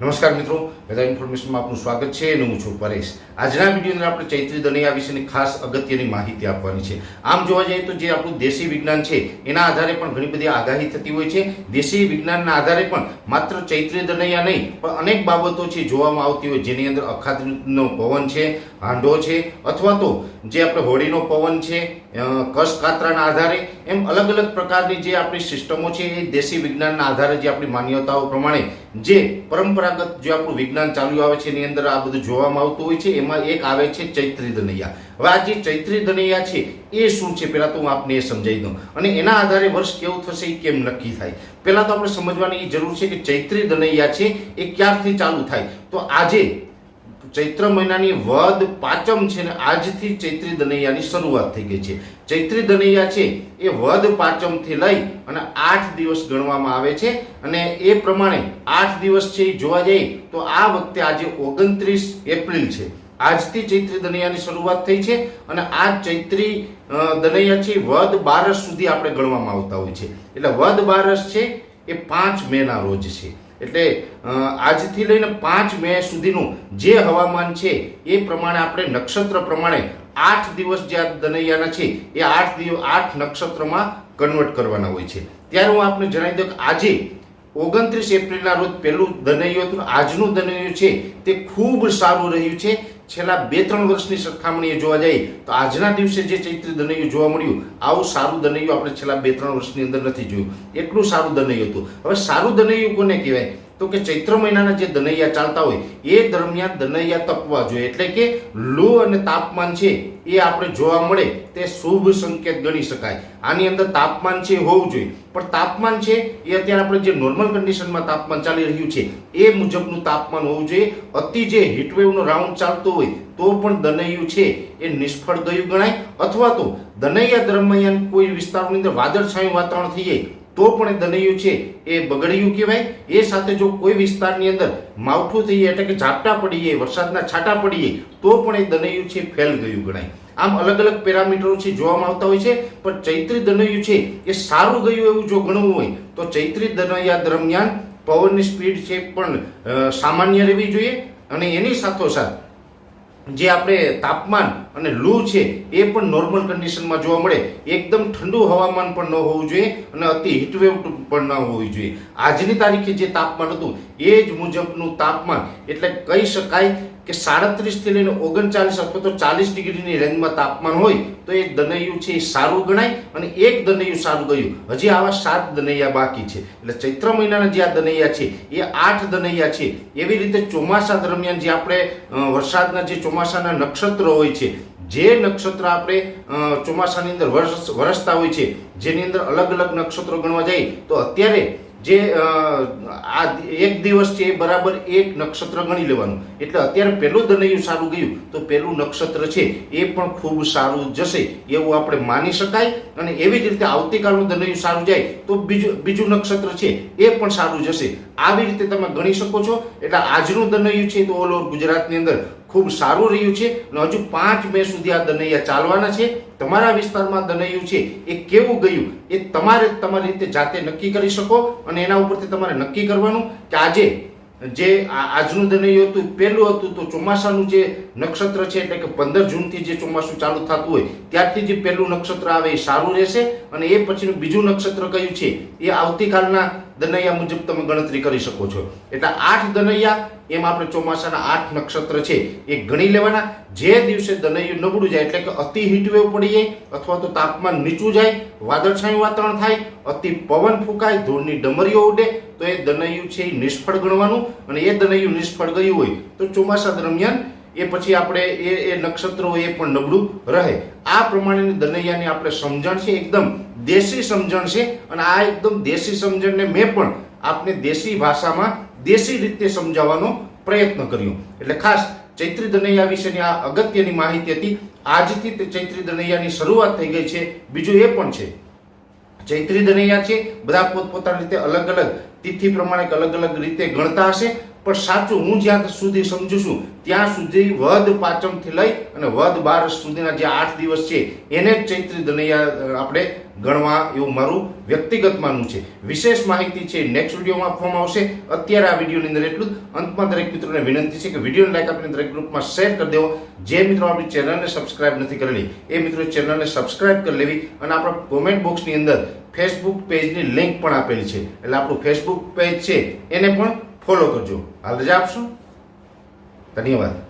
નમસ્કાર મિત્રો, બધા ઇન્ફોર્મેશનમાં આપનું સ્વાગત છે અને હું છું પરેશ. આજના વિડીયોની આપણે ચૈત્રી દનૈયા વિશેની ખાસ અગત્યની માહિતી આપવાની છે. આમ જોવા જઈએ તો જે આપણું દેશી વિજ્ઞાન છે, એના આધારે પણ ઘણી બધી આગાહી થતી હોય છે. દેશી વિજ્ઞાનના આધારે પણ માત્ર ચૈત્રી દનૈયા નહીં, પણ અનેક બાબતો છે જોવામાં આવતી હોય, જેની અંદર અખાતનો પવન છે, હાંડો છે, અથવા તો જે આપણે હોળીનો પવન છે કસકાતરાના કાતરાના આધારે, એમ અલગ અલગ પ્રકારની જે આપણી સિસ્ટમો છે, એ દેશી વિજ્ઞાનના આધારે જે આપણી માન્યતાઓ પ્રમાણે જે પરંપરાગત જે આપણું વિજ્ઞાન ચાલુ આવે છે, એની અંદર આ બધું જોવામાં આવતું હોય છે, એમાં એક આવે છે ચૈત્રી દનૈયા. હવે આ જે ચૈત્રી ધનૈયા છે, એ શું છે? પહેલાં તો હું આપને એ સમજાવી દઉં. અને એના આધારે વર્ષ કેવું થશે એ કેમ નક્કી થાય? પહેલાં તો આપણે સમજવાની એ જરૂર છે કે ચૈત્રી ધનૈયા છે, એ ક્યારથી ચાલુ થાય? તો આજે ચૈત્ર મહિનાની વદ પાંચમ છે ને આજથી ચૈત્રી દનૈયાની શરૂઆત થઈ ગઈ છે. ચૈત્રી દનૈયા છે એ વદ પાંચમથી લઈ અને આઠ દિવસ ગણવામાં આવે છે અને એ પ્રમાણે આઠ દિવસ છે એ જોવા જઈએ તો આ વખતે આજે ઓગણત્રીસ એપ્રિલ છે. આજથી ચૈત્રી દનૈયાની શરૂઆત થઈ છે અને આ ચૈત્રી દનૈયા છે વદ બારસ સુધી આપણે ગણવામાં આવતા હોય છે. એટલે વદ બારસ છે એ પાંચ મેના રોજ છે. એટલે આજથી લઈને પાંચ મે સુધીનું જે હવામાન છે, એ પ્રમાણે આપણે નક્ષત્ર પ્રમાણે આઠ દિવસ જે આ દનૈયાના છે, એ આઠ દિવસ આઠ નક્ષત્રમાં કન્વર્ટ કરવાના હોય છે. ત્યારે હું આપને જણાવી દઉં કે આજે ઓગણત્રીસ એપ્રિલના રોજ પહેલું દનૈયું હતું, આજનું દનૈયું છે, તે ખૂબ સારું રહ્યું છે છેલ્લા બે ત્રણ વર્ષની સરખામણીએ જોવા જઈએ તો આજના દિવસે જે ચૈત્રી દનૈયું જોવા મળ્યું, આવું સારું દનૈયું આપણે છેલ્લા બે ત્રણ વર્ષની અંદર નથી જોયું. એટલું સારું દનૈયું હતું. હવે સારું દનૈયું કોને કહેવાય? તો કે ચૈત્ર મહિનાના જે દનૈયા ચાલતા હોય, એ દરમિયાન દનૈયા તપવા જોઈએ. એટલે કે લો અને તાપમાન છે એ આપણે જોવા મળે તે શુભ સંકેત ગણી શકાય. આની અંદર તાપમાન છે હોવું જોઈએ. પણ તાપમાન છે એ અત્યારે આપણે જે નોર્મલ કન્ડિશનમાં તાપમાન ચાલી રહ્યું છે, એ મુજબનું તાપમાન હોવું જોઈએ. અતિ જે હીટવેવનો રાઉન્ડ ચાલતો હોય, તો પણ દનૈયું છે એ નિષ્ફળ ગયું ગણાય. અથવા તો દનૈયા દરમિયાન કોઈ વિસ્તારની અંદર વાદળછાયું વાતાવરણ થઈ જાય તો પણ એ દનૈયું છે, એ બગડ્યું કહેવાય. એ સાથે જો કોઈ વિસ્તારની અંદર માવઠું થઈએ એટલે કે ઝાપટા પડી જાય, વરસાદના છાંટા પડીએ તો પણ એ દનૈયું છે, ફેલ ગયું ગણાય. આમ અલગ અલગ પેરામીટરો છે, જોવામાં આવતા હોય છે, પણ ચૈત્રી દનૈયું છે, એ સારું ગયું એવું જો ગણવું હોય, તો ચૈત્રી દનૈયા દરમિયાન પવનની સ્પીડ છે પણ સામાન્ય રહેવી જોઈએ. અને એની સાથોસાથ જે આપણે તાપમાન અને લૂ છે એ પણ નોર્મલ કન્ડિશનમાં જોવા મળે. એકદમ ઠંડુ હવામાન પણ ન હોવું જોઈએ અને અતિ હીટવેવ પણ ન હોવી જોઈએ. આજની તારીખે જે તાપમાન હતું, એ જ મુજબનું તાપમાન. એટલે કહી શકાય કે સાડત્રીસથી લઈને ઓગણચાલીસ અથવા તો ચાલીસ ડિગ્રીની રેન્જમાં તાપમાન હોય, તો એ દનૈયું છે એ સારું ગણાય અને એક દનૈયું સારું ગયું. હજી આવા સાત દનૈયા બાકી છે. એટલે ચૈત્ર મહિનાના જે આ દનૈયા છે, એ આઠ દનૈયા છે. એવી રીતે ચોમાસા દરમિયાન જે આપણે વરસાદના જે ચોમાસાના નક્ષત્ર હોય છે જે નક્ષત્ર આપણે ચોમાસાની અંદર વરસ વરસતા હોય છે, જેની અંદર અલગ અલગ નક્ષત્રો ગણવા જાય, તો અત્યારે જે આ એક દિવસ છે એ બરાબર એક નક્ષત્ર ગણી લેવાનું. એટલે અત્યારે પહેલું દનૈયું સારું ગયું, તો પહેલું નક્ષત્ર છે એ પણ ખૂબ સારું જશે, એવું આપણે માની શકાય, અને એવી જ રીતે આવતીકાલનું દનૈયું સારું જાય, તો બીજું બીજું નક્ષત્ર છે એ પણ સારું જશે. આવી રીતે તમે ગણી શકો છો, એટલે આજનું દનૈયું છે તો ઓલ ઓવર ગુજરાતની અંદર ખૂબ સારું રહ્યું છે અને હજુ પાંચ મે સુધી આ દનૈયા ચાલવાના છે. તમારા વિસ્તારમાં દનૈયું છે, એ કેવું ગયું? એ તમારે તમારી રીતે જાતે નક્કી કરી શકો અને એના ઉપરથી તમારે નક્કી કરવાનું કે આજે જે આજનું દનૈયું હતું, પહેલું હતું તો ચોમાસાનું જે નક્ષત્ર છે, એટલે કે પંદર જૂનથી જે ચોમાસું ચાલુ થતું હોય, ત્યારથી જે પહેલું નક્ષત્ર આવે એ સારું રહેશે અને એ પછીનું બીજું નક્ષત્ર કયું છે, એ આવતીકાલના દનૈયા મુજબ તમે ગણતરી કરી શકો છો. એટલે આઠ દનૈયા, એમ આપણે ચોમાસાના આઠ નક્ષત્ર છે, એ ગણી લેવાના. જે દિવસે દનૈયું નબળું જાય, એટલે કે અતિ હીટવેવ પડી જાય અથવા તો તાપમાન નીચું જાય, વાદળછાયું વાતાવરણ થાય, અતિ પવન ફૂંકાય, ધૂળની ડમરીઓ ઉડે, તો એ દનૈયું છે એ નિષ્ફળ ગણવાનું. અને એ દનૈયું નિષ્ફળ ગયું હોય, તો ચોમાસા દરમિયાન એ પછી આપણે એ એ નક્ષત્રો એ પણ નબળું રહે. આ પ્રમાણેની દનૈયાની આપણે સમજણ છે એકદમ. દેશી સમજણ છે અને આ એકદમ દેશી સમજણને મેં પણ આપને દેશી ભાષામાં દેશી રીતે સમજાવવાનો પ્રયત્ન કર્યો. એટલે ખાસ ચૈત્રી દનૈયા વિશેની આ અગત્યની માહિતી હતી. આજથી તે ચૈત્રી દનૈયાની શરૂઆત થઈ ગઈ છે. બીજું એ પણ છે. ચૈત્રી દનૈયા છે. બધા પોતપોતાની રીતે અલગ અલગ તિથિ પ્રમાણે અલગ અલગ રીતે ગણતા હશે. પણ સાચું, હું જ્યાં સુધી સમજુ છું, ત્યાં સુધી વદ પાંચમથી લઈ અને વદ બાર સુધીના જે આઠ દિવસ છે, એને જ ચૈત્રી દનૈયા આપણે ગણવા એવું મારું વ્યક્તિગત માનવું છે. વિશેષ માહિતી છે નેક્સ્ટ વિડીયોમાં આપવામાં આવશે. અત્યારે આ વિડીયોની અંદર એટલું જ. અંતમાં દરેક મિત્રોને વિનંતી છે કે વિડીયોને લાઈક આપીને દરેક ગ્રુપમાં શેર કરી દેવો. જે મિત્રો આપણી ચેનલને સબસ્ક્રાઇબ નથી કરેલી, એ મિત્રો ચેનલને સબસ્ક્રાઇબ કરી લેવી અને આપણા કોમેન્ટ બોક્સની અંદર ફેસબુક પેજની લિંક પણ આપેલી છે. એટલે આપણું ફેસબુક પેજ છે, એને પણ ફોલો કરજો. હાલ રજા આપશો? ધન્યવાદ.